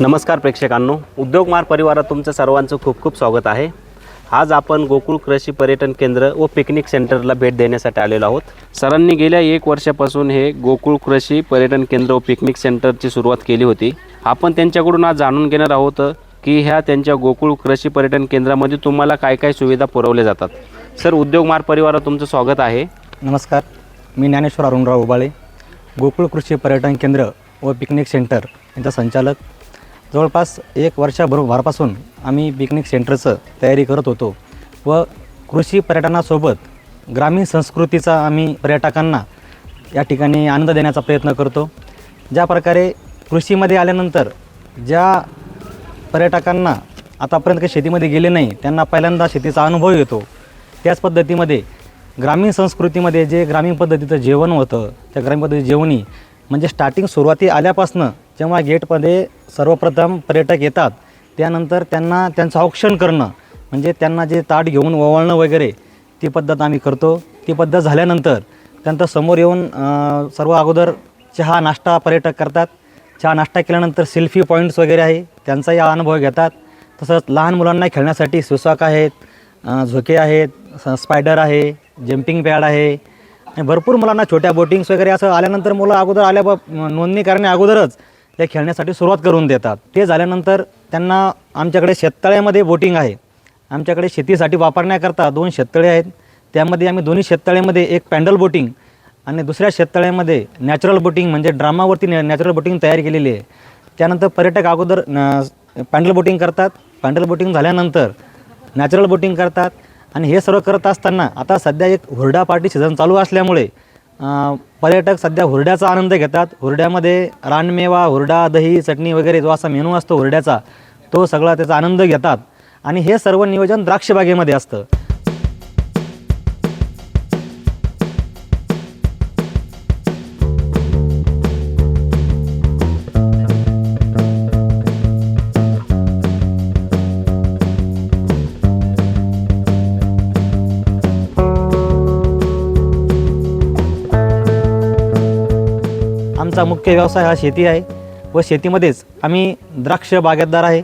नमस्कार प्रेक्षकांनो उद्योगमार परिवारात तुमचं सर्वांचं खूप खूप स्वागत आहे. आज आपण गोकुळ कृषी पर्यटन केंद्र व पिकनिक सेंटरला भेट देण्यासाठी आलेलो आहोत. सरांनी गेल्या एक वर्षापासून हे गोकुळ कृषी पर्यटन केंद्र व पिकनिक सेंटरची सुरुवात केली होती. आपण त्यांच्याकडून आज जाणून घेणार आहोत की ह्या त्यांच्या गोकुळ कृषी पर्यटन केंद्रामध्ये तुम्हाला काय काय सुविधा पुरवल्या जातात. सर उद्योगमार परिवारात तुमचं स्वागत आहे. नमस्कार मी ज्ञानेश्वर अरुणराव उबाळे गोकुळ कृषी पर्यटन केंद्र व पिकनिक सेंटर यांचा संचालक जवळपास एक वर्षाभरभरापासून आम्ही पिकनिक सेंटरचं तयारी करत होतो व कृषी पर्यटनासोबत ग्रामीण संस्कृतीचा आम्ही पर्यटकांना या ठिकाणी आनंद देण्याचा प्रयत्न करतो. ज्या प्रकारे कृषीमध्ये आल्यानंतर ज्या पर्यटकांना आतापर्यंत काही शेतीमध्ये गेले नाही त्यांना पहिल्यांदा शेतीचा अनुभव येतो. त्याच पद्धतीमध्ये ग्रामीण संस्कृतीमध्ये जे ग्रामीण पद्धतीचं जेवण होतं त्या ग्रामीण पद्धतीचं जेवणी म्हणजे स्टार्टिंग सुरुवाती आल्यापासनं जेव्हा गेटमध्ये सर्वप्रथम पर्यटक येतात त्यानंतर त्यांना त्यांचं औक्षण करणं म्हणजे त्यांना जे ताट घेऊन ओवाळणं वगैरे ती पद्धत आम्ही करतो. ती पद्धत झाल्यानंतर त्यानंतर समोर येऊन सर्व अगोदर चहा नाश्ता पर्यटक करतात. चहा नाश्ता केल्यानंतर सेल्फी पॉईंट्स वगैरे आहे त्यांचाही अनुभव घेतात. तसंच लहान मुलांना खेळण्यासाठी सुसाक आहेत झोके आहेत स्पायडर आहे जम्पिंग पॅड आहे. आणि भरपूर मुलांना छोट्या बोटिंग्स वगैरे असं आल्यानंतर मुलं अगोदर आल्या नोंदणी करण्या अगोदरच ते खेळण्यासाठी सुरुवात करून देतात. ते झाल्यानंतर त्यांना आमच्याकडे शेततळ्यामध्ये बोटिंग आहे. आमच्याकडे शेतीसाठी वापरण्याकरता दोन शेततळे आहेत. त्यामध्ये आम्ही दोन्ही शेततळ्यामध्ये एक पॅन्डल बोटिंग आणि दुसऱ्या शेततळ्यामध्ये नॅचरल बोटिंग म्हणजे ड्रामावरती नॅ नॅचरल बोटिंग तयार केलेली आहे. त्यानंतर पर्यटक अगोदर न- पॅन्डल बोटिंग करतात. पॅन्डल बोटिंग झाल्यानंतर नॅचरल बोटिंग करतात. आणि हे सर्व करत असताना आता सध्या एक हुरडा पार्टी सीझन चालू असल्यामुळे पर्यटक सध्या हुरड्याचा आनंद घेतात. हुरड्यामध्ये रानमेवा हुरडा दही चटणी वगैरे जो असा मेनू असतो हुरड्याचा तो सगळा त्याचा आनंद घेतात. आणि हे सर्व नियोजन द्राक्षबागेमध्ये असतं. आमचा मुख्य व्यवसाय हा शेती आहे व शेतीमध्येच आम्ही द्राक्ष बागायतदार आहे.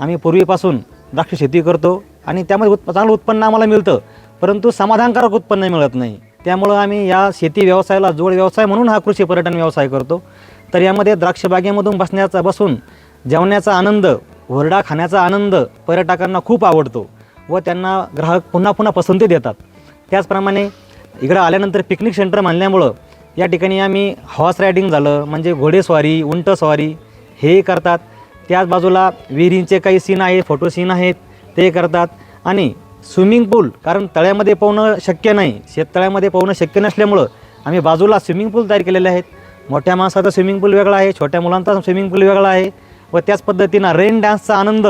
आम्ही पूर्वीपासून द्राक्ष शेती करतो आणि त्यामध्ये उत्प चांगलं उत्पन्न आम्हाला मिळतं परंतु समाधानकारक उत्पन्न मिळत नाही. त्यामुळं आम्ही या शेती व्यवसायाला जोड व्यवसाय म्हणून हा कृषी पर्यटन व्यवसाय करतो. तर यामध्ये द्राक्ष बागेमधून बसण्याचा बसून जेवण्याचा आनंद हुरडा खाण्याचा आनंद पर्यटकांना खूप आवडतो व त्यांना ग्राहक पुन्हा पुन्हा पसंती देतात. त्याचप्रमाणे इकडं आल्यानंतर पिकनिक सेंटर मानल्यामुळं या ठिकाणी आम्ही हॉर्स रायडिंग झालं म्हणजे घोडेस्वारी उंटस्वारी हे करतात. त्याच बाजूला विहिरींचे काही सीन आहेत फोटो सीन आहेत ते करतात. आणि स्विमिंग पूल कारण तळ्यामध्ये पोहणं शक्य नाही. शेततळ्यामध्ये पोहणं शक्य नसल्यामुळं आम्ही बाजूला स्विमिंग पूल तयार केलेले आहेत. मोठ्या माणसाचा स्विमिंग पूल वेगळा आहे छोट्या मुलांचा स्विमिंग पूल वेगळा आहे व त्याच पद्धतीनं रेन डान्सचा आनंद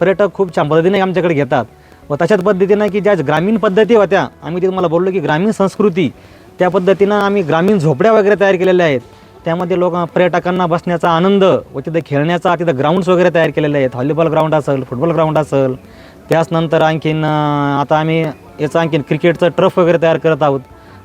पर्यटक खूप छान पद्धतीने आमच्याकडे घेतात. व तशाच पद्धतीनं की ज्या ग्रामीण पद्धती होत्या आम्ही ते तुम्हाला बोललो की ग्रामीण संस्कृती त्या पद्धतीनं आम्ही ग्रामीण झोपड्या वगैरे तयार केलेल्या आहेत. त्यामध्ये लोक पर्यटकांना बसण्याचा आनंद व तिथे खेळण्याचा तिथं ग्राउंड्स वगैरे तयार केलेले आहेत. व्हॉलीबॉल ग्राउंड असेल फुटबॉल ग्राउंड असेल. त्याचनंतर आणखीन आता आम्ही याचं आणखीन क्रिकेटचं ट्रफ वगैरे तयार करत आहोत.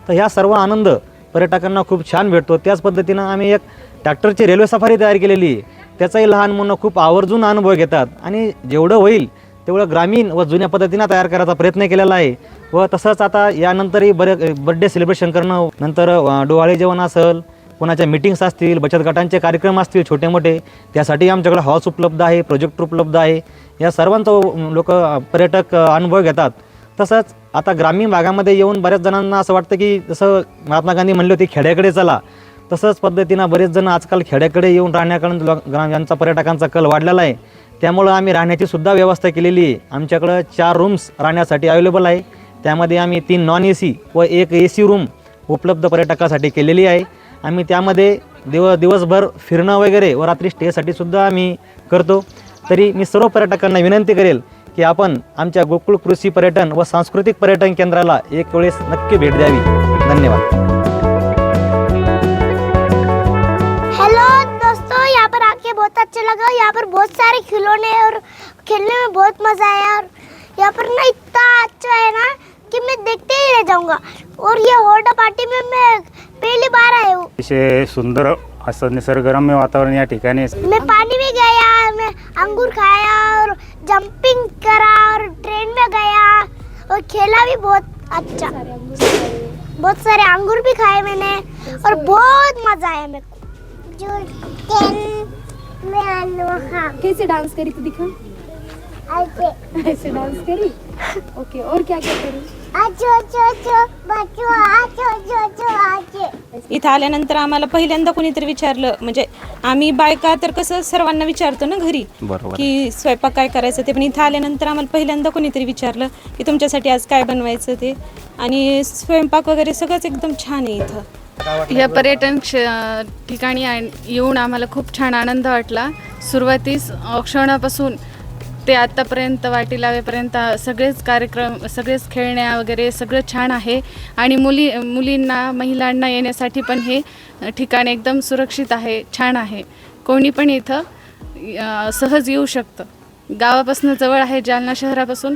तर ह्या सर्व आनंद पर्यटकांना खूप छान भेटतो. त्याच पद्धतीनं आम्ही एक ट्रॅक्टरची रेल्वे सफारी तयार केलेली. त्याचाही लहान मुलं खूप आवर्जून अनुभव घेतात. आणि जेवढं होईल तेवढं ग्रामीण व जुन्या पद्धतीनं तयार करायचा प्रयत्न केलेला आहे. व तसंच आता यानंतरही बरे बड्डे सेलिब्रेशन करणं नंतर अं, डोहाळे जेवण असेल कोणाच्या मिटिंग्स असतील बचत गटांचे कार्यक्रम असतील छोटे मोठे त्यासाठी आमच्याकडे हॉल्स उपलब्ध आहे प्रोजेक्टर उपलब्ध आहे. या सर्वांचा लोक पर्यटक अनुभव घेतात. तसंच आता ग्रामीण भागामध्ये येऊन बऱ्याच जणांना असं वाटतं की जसं महात्मा गांधी म्हणले होते खेड्याकडे चला. तसंच पद्धतीनं बरेच जण आजकाल खेड्याकडे येऊन राहण्याकडून यांचा पर्यटकांचा कल वाढलेला आहे. त्यामुळं आम्ही राहण्याची सुद्धा व्यवस्था केलेली आहे. आमच्याकडं चार रूम्स राहण्यासाठी अवेलेबल आहे. त्यामध्ये आम्ही तीन नॉन ए सी व एक ए सी रूम उपलब्ध पर्यटकासाठी केलेली आहे. आम्ही त्यामध्ये दिव दिवसभर फिरणं वगैरे व रात्री स्टेसाठी सुद्धा आम्ही करतो. तरी मी सर्व पर्यटकांना विनंती करेल की आपण आमच्या गोकुळ कृषी पर्यटन व सांस्कृतिक पर्यटन केंद्राला एक वेळेस नक्की भेट द्यावी. धन्यवाद. यहाँ पर बहुत सारे खिलौने और खेलने में बहुत मज़ा आया और यहाँ पर ना इतना अच्छा है ना कि मैं देखते ही रह जाऊँगा। और ये होर्डा पार्टी में मैं पहली बार आया हूँ। अतिशय सुंदर असं निसर्गरम्य वातावरण या ठिकाणी मैं पानी में गया मैं अंगूर खाया और जंपिंग करा और ट्रेन में गया और खेला भी बहुत अच्छा। बहुत सारे अंगूर भी खाए मैंने और बहुत मज़ा आया मेरे को। जो ट्रेन में कैसे डांस करी थी दिखा? ऐसे। ऐसे डांस करी? ओके और क्या क्या करी? इथं आल्यानंतर आम्हाला पहिल्यांदा कोणीतरी विचारलं म्हणजे आम्ही बायका तर कसं सर्वांना विचारतो ना घरी बरोबर. की स्वयंपाक काय करायचं ते पण इथं आल्यानंतर आम्हाला पहिल्यांदा कोणीतरी विचारलं की तुमच्यासाठी आज काय बनवायचं ते. आणि स्वयंपाक वगैरे सगळंच एकदम छान आहे इथं. या पर्यटन क्ष ठिकाणी आण- येऊन आम्हाला खूप छान आनंद वाटला. सुरुवातीस अ, क्षणापासून ते आत्तापर्यंत वाटी लावेपर्यंत सगळेच कार्यक्रम सगळेच खेळण्या वगैरे सगळं छान आहे. आणि मुली मुलींना महिलांना येण्यासाठी पण हे ठिकाण एकदम सुरक्षित आहे छान आहे. कोणी पण इथं अ, सहज येऊ शकतं. गावापासून जवळ आहे जालना शहरापासून.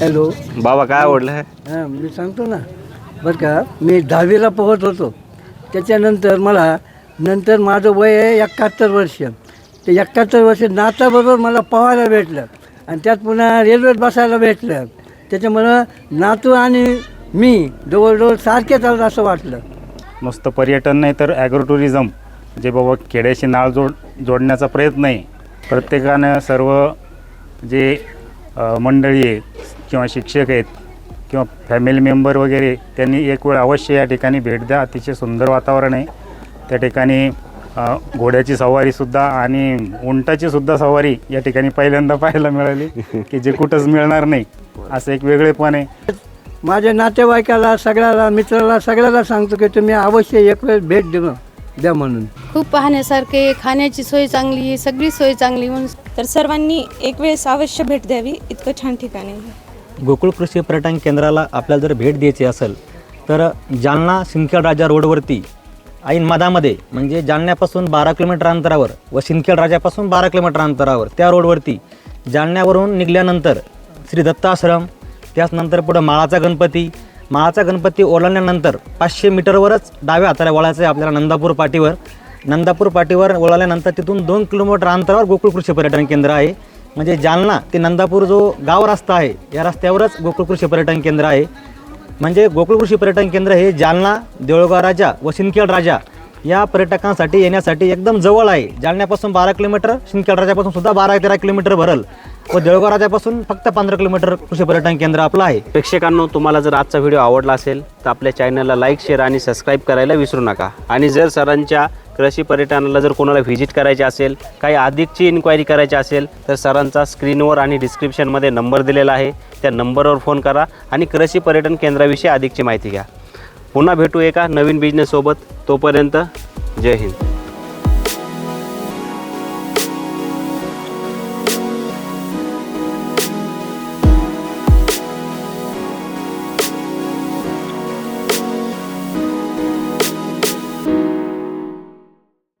हॅलो. बाबा काय आवडलं? हां मी सांगतो ना. बरं का मी दहावीला पोहत होतो. त्याच्यानंतर मला नंतर माझं वय आहे एकाहत्तर वर्ष. ते एकाहत्तर वर्ष नाताबरोबर मला पोहायला भेटलं आणि त्यात पुन्हा रेल्वेत बसायला भेटलं. त्याच्यामुळं नातू आणि मी जवळजवळ सारखे चालत असं वाटलं. नुसतं पर्यटन नाही तर ॲग्रो टुरिझम जे बाबा खेड्याशी नाळ जोड जोडण्याचा प्रयत्न आहे. प्रत्येकानं सर्व जे अ, मंडळी आहे किंवा शिक्षक आहेत किंवा फॅमिली मेंबर वगैरे त्यांनी एक वेळ अवश्य या ठिकाणी भेट द्या. अतिशय सुंदर वातावरण आहे. त्या ठिकाणी घोड्याची सवारीसुद्धा आणि उंटाची सुद्धा सवारी या ठिकाणी पहिल्यांदा पाहायला मिळाली की जे कुठंच मिळणार नाही. असं एक वेगळेपण आहे. माझ्या नातेवाईकाला सगळ्याला मित्राला सगळ्याला सांगतो की तुम्ही अवश्य एक वेळ भेट देऊ द्या म्हणून. खूप पाहण्यासारखे खाण्याची सोय चांगली आहे सगळी सोय चांगली म्हणून. तर सर्वांनी एक वेळेस अवश्य भेट द्यावी. इतकं छान ठिकाण आहे गोकुळ कृषी पर्यटन केंद्राला आपल्याला जर भेट द्यायची असेल तर जालना सिंदखेड राजा रोडवरती ऐन मधामध्ये म्हणजे जालन्यापासून बारा किलोमीटर अंतरावर व सिंदखेड राजापासून बारा किलोमीटर अंतरावर त्या रोडवरती जालन्यावरून निघाल्यानंतर श्री दत्ताश्रम त्याचनंतर पुढं माळाचा गणपती माळाचा गणपती ओलांडल्यानंतर पाचशे मीटरवरच डाव्या हाताला वळायचं आहे आपल्याला नंदापूर पाटीवर. नंदापूर पाटीवर वळाल्यानंतर तिथून दोन किलोमीटर अंतरावर गोकुळ कृषी पर्यटन केंद्र आहे. म्हणजे जालना ते नंदापूर जो गाव रस्ता आहे या रस्त्यावरच गोकुळ कृषी पर्यटन केंद्र आहे. म्हणजे गोकुळ कृषी पर्यटन केंद्र हे जालना देऊळगाव राजा व सिंदखेड राजा या पर्यटकांसाठी येण्यासाठी एकदम जवळ आहे. जालन्यापासून बारा किलोमीटर शिंदखेड राजापासून सुद्धा बारा तेरा किलोमीटर भरल. व देऊळगाव राजापासून फक्त पंधरा किलोमीटर कृषी पर्यटन केंद्र आपलं आहे. प्रेक्षकांनो तुम्हाला जर आजचा व्हिडिओ आवडला असेल तर आपल्या चॅनलला लाईक शेअर आणि सबस्क्राईब करायला विसरू नका. आणि जर सरांच्या कृषी पर्यटनाला जर कोणाला व्हिजिट करायची असेल काही अधिकची इन्क्वायरी करायची असेल तर सरांचा स्क्रीनवर आणि डिस्क्रिप्शनमध्ये नंबर दिलेला आहे. त्या नंबरवर फोन करा आणि कृषी पर्यटन केंद्राविषयी अधिकची माहिती घ्या. पुन्हा भेटू एका नवीन बिझनेससोबत तोपर्यंत जय हिंद.